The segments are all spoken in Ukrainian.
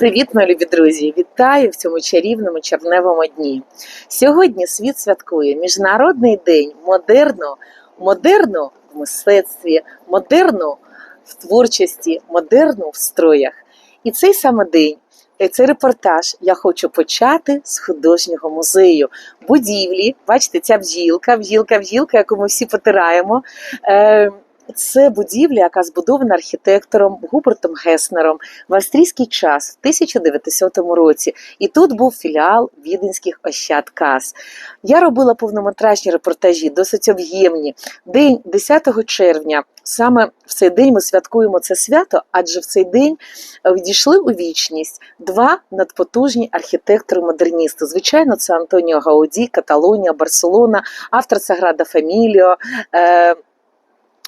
Привіт, мої друзі! Вітаю в цьому чарівному червневому дні. Сьогодні світ святкує Міжнародний день модерну, модерну в мистецтві, модерну в творчості, модерну в строях. І цей саме день, е, цей репортаж я хочу почати з художнього музею будівлі. Бачите, ця бджілка, бджілка, бджілка, яку ми всі потираємо. Е, це будівля, яка збудована архітектором Губертом Геснером в австрійський час в 1900 році. І тут був філіал віденських ощад кас. Я робила повнометражні репортажі, досить об'ємні. День 10 червня. Саме в цей день ми святкуємо це свято, адже в цей день відійшли у вічність два надпотужні архітектори-модерністи. Звичайно, це Антоніо Гауді, Каталонія, Барселона, автор Саграда Фаміліо.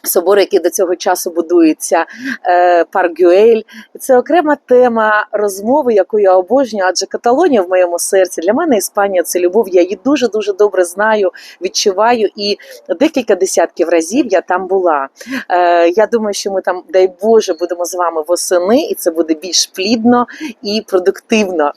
Собор, який до цього часу будується, е, парк Гюель. Це окрема тема розмови, яку я обожнюю, адже Каталонія в моєму серці. Для мене Іспанія це любов. Я її дуже дуже добре знаю, відчуваю. І декілька десятків разів я там була. Е, Я думаю, що ми там, дай Боже, будемо з вами восени, і це буде більш плідно і продуктивно.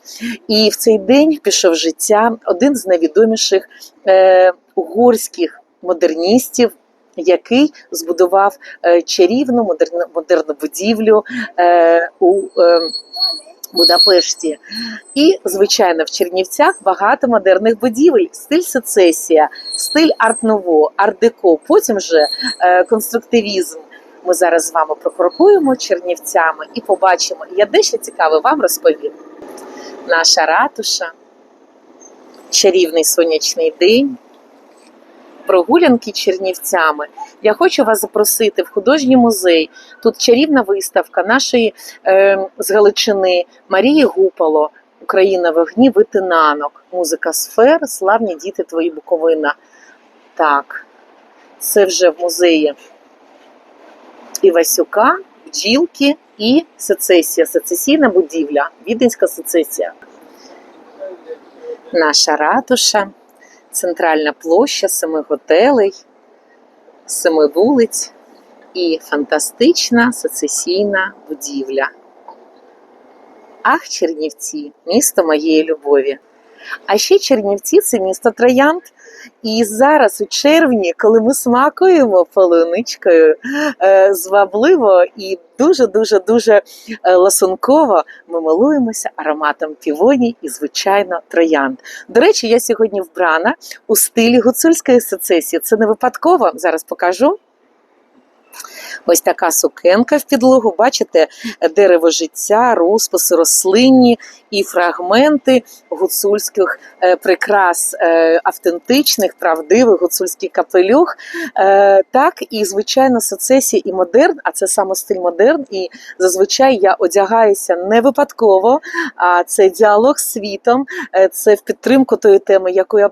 І в цей день пішов життя один з найвідоміших е, угорських модерністів який збудував е, чарівну модерну, модерну будівлю е, у е, Будапешті. І, звичайно, в Чернівцях багато модерних будівель, стиль сецесія, стиль арт-ново, арт-деко, потім вже е, конструктивізм. Ми зараз з вами прокрокуємо Чернівцями і побачимо. Я дещо цікаве вам розповім. Наша ратуша, чарівний сонячний день прогулянки Чернівцями. Я хочу вас запросити в художній музей. Тут чарівна виставка нашої е, з Галичини Марії Гупало, Україна в огні, витинанок, музика сфер, славні діти твої Буковина. Так, це вже в музеї Івасюка, бджілки і сецесія, сецесійна будівля, віденська сецесія. Наша ратуша центральна площа семи готелей, семи вулиць і фантастична сецесійна будівля. Ах, Чернівці, місто моєї любові. А ще Чернівці це місто Троянд. І зараз, у червні, коли ми смакуємо полуничкою е, звабливо і дуже-дуже дуже ласунково, ми милуємося ароматом півоні і, звичайно, троянд. До речі, я сьогодні вбрана у стилі гуцульської сецесії. Це не випадково, зараз покажу. Ось така сукенка в підлогу, бачите, дерево життя, розписи, рослинні і фрагменти гуцульських е, прикрас, е, автентичних, правдивих, гуцульський капелюх. Е, Так, і, звичайно, сецесія і модерн, а це саме стиль модерн. І зазвичай я одягаюся не випадково, а це діалог з світом, це в підтримку тої теми, яку я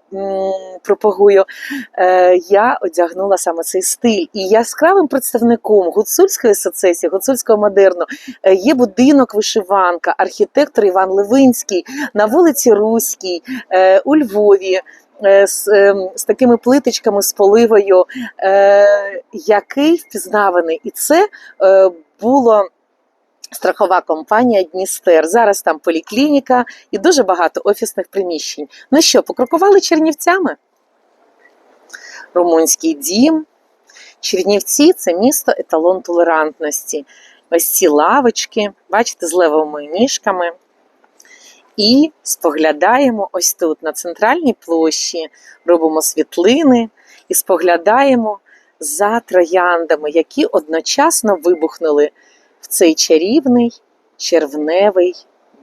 пропагую. Я одягнула саме цей стиль. І яскравим представником гуцульської сецесії, гуцульського модерну е, є будинок вишиванка, архітектор Іван Левинський на вулиці Руській е, у Львові. е, З, з такими плиточками з поливою, е, який впізнаваний, і це е, було страхова компанія Дністер. Зараз там поліклініка і дуже багато офісних приміщень. Ну що, покрокували чернівцями? Румунський дім. Чернівці це місто еталон толерантності. Ось ці лавочки, бачите, з левовими ніжками. І споглядаємо ось тут, на центральній площі, робимо світлини і споглядаємо за трояндами, які одночасно вибухнули в цей чарівний червневий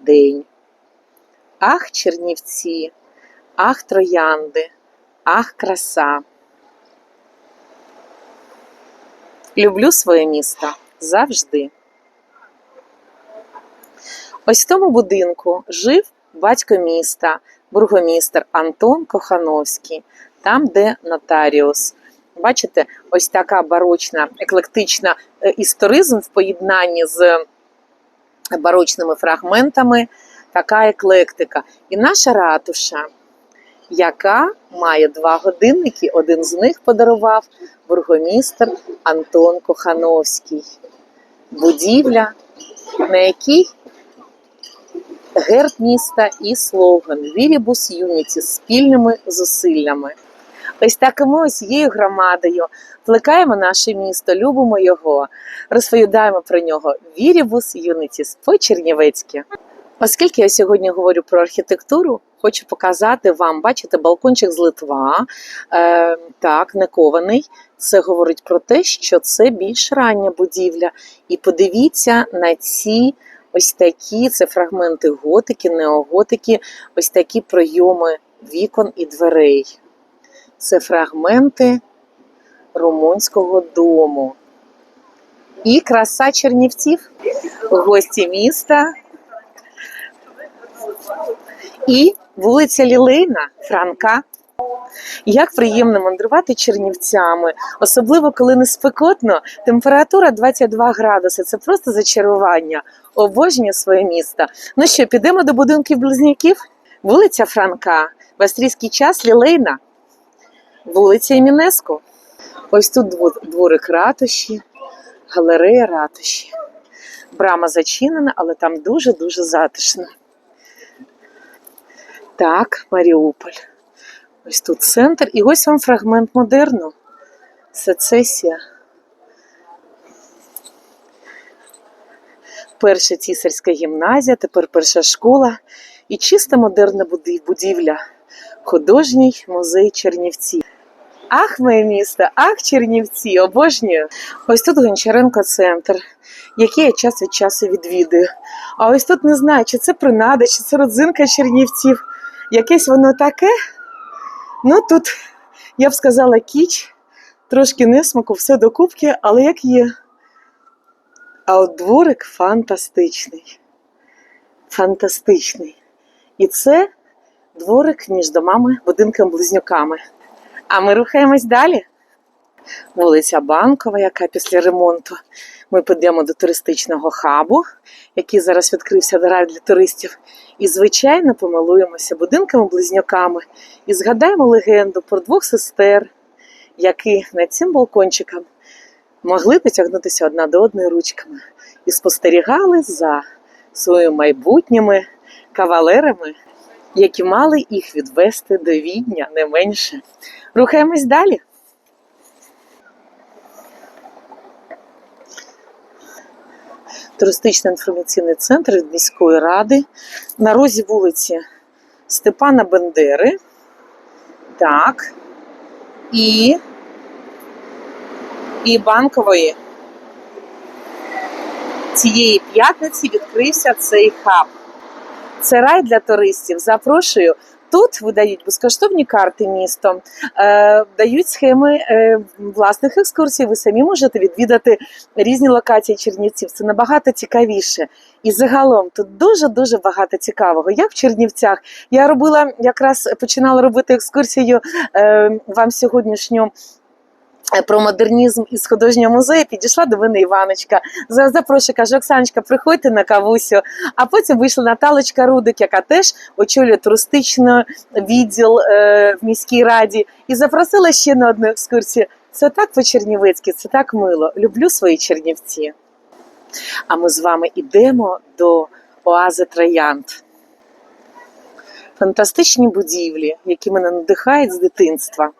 день. Ах, чернівці, ах, троянди, ах, краса! Люблю своє місто завжди. Ось в тому будинку жив батько міста, бургомістр Антон Кохановський, там, де нотаріус. Бачите, ось така барочна, еклектична е, історизм в поєднанні з барочними фрагментами, така еклектика. І наша ратуша, яка має два годинники, один з них подарував бургомістр Антон Кохановський. Будівля, на якій герб міста і слоган Вірібус Юніті спільними зусиллями. Ось так і ми усією громадою плекаємо наше місто, любимо його, розповідаємо про нього Вірібус Юнітіс по-чернівецьки. Оскільки я сьогодні говорю про архітектуру, хочу показати вам, бачите, балкончик з Литва, е, так, не кований. Це говорить про те, що це більш рання будівля. І подивіться на ці ось такі це фрагменти готики, неоготики, ось такі пройоми вікон і дверей. Це фрагменти румунського дому. І краса чернівців, гості міста. І вулиця Лілейна, Франка. Як приємно мандрувати чернівцями, особливо коли не спекотно, температура 22 градуси. Це просто зачарування. Обожнюю своє місто. Ну що, підемо до будинків близнюків? Вулиця Франка, в австрійський час Лілейна, вулиця Імінеску. Ось тут дворик ратуші, галерея ратуші. Брама зачинена, але там дуже-дуже затишно. Так, Маріуполь. Ось тут центр. І ось вам фрагмент модерну. Сецесія. Перша цісарська гімназія, тепер перша школа і чиста модерна будівля. Художній музей Чернівці. Ах, моє місто, ах, Чернівці, обожнюю. Ось тут Гончаренко центр, який я час від часу відвідую. А ось тут не знаю, чи це принада, чи це родзинка Чернівців. Якесь воно таке. Ну тут, я б сказала, кіч, трошки несмаку, все докупки, але як є. А от дворик фантастичний. Фантастичний. І це дворик між домами, будинками-близнюками. А ми рухаємось далі. Вулиця Банкова, яка після ремонту. Ми підемо до туристичного хабу, який зараз відкрився рай для туристів. І, звичайно, помилуємося будинками-близнюками і згадаємо легенду про двох сестер, які над цим балкончиком могли потягнутися одна до одної ручками і спостерігали за своїми майбутніми кавалерами, які мали їх відвести до відня не менше. Рухаємось далі. Туристично-інформаційний центр від міської ради на розі вулиці Степана Бендери. Так. І, і банкової. Цієї п'ятниці відкрився цей хаб. Це рай для туристів. Запрошую. Тут видають безкоштовні карти містом, е, дають схеми е, власних екскурсій. Ви самі можете відвідати різні локації Чернівців. Це набагато цікавіше. І загалом тут дуже дуже багато цікавого. Я в Чернівцях я робила якраз починала робити екскурсію е, вам сьогоднішню. Е, Про модернізм із художнього музею підійшла до мене Іваночка. Запрошую, каже, Оксаночка, приходьте на кавусю. А потім вийшла Наталочка Рудик, яка теж очолює туристичний відділ е, в міській раді, і запросила ще на одну екскурсію. Це так по-чернівецьки, це так мило. Люблю свої чернівці. А ми з вами йдемо до оази Троянд. Фантастичні будівлі, які мене надихають з дитинства.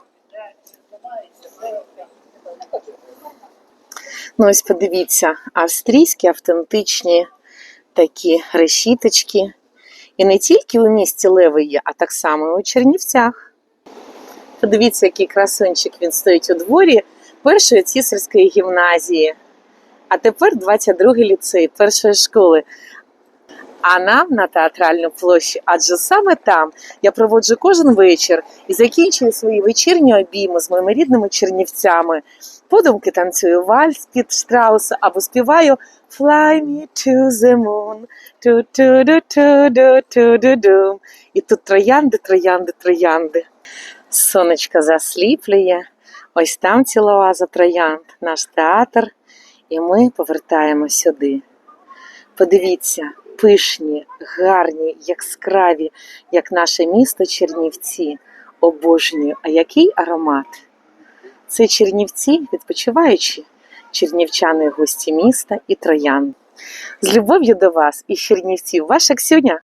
Ну, ось подивіться, австрійські автентичні такі решіточки. І не тільки у місті Леви є, а так само і у Чернівцях. Подивіться, який красунчик він стоїть у дворі першої цісарської гімназії, а тепер 22-й ліцей першої школи. А нам на театральну площу, адже саме там я проводжу кожен вечір і закінчую свої вечірні обійми з моїми рідними чернівцями. Подумки танцюю вальс під Штрауса або співаю Fly me to the moon. І тут троянди, троянди, троянди. Сонечко засліплює. Ось там ціла оаза троянд, наш театр, і ми повертаємо сюди. Подивіться, пишні, гарні, яскраві, як наше місто Чернівці. Обожнюю. А який аромат? Це Чернівці, відпочиваючі, чернівчани, гості міста і троян. З любов'ю до вас і Чернівців, ваша Ксюня.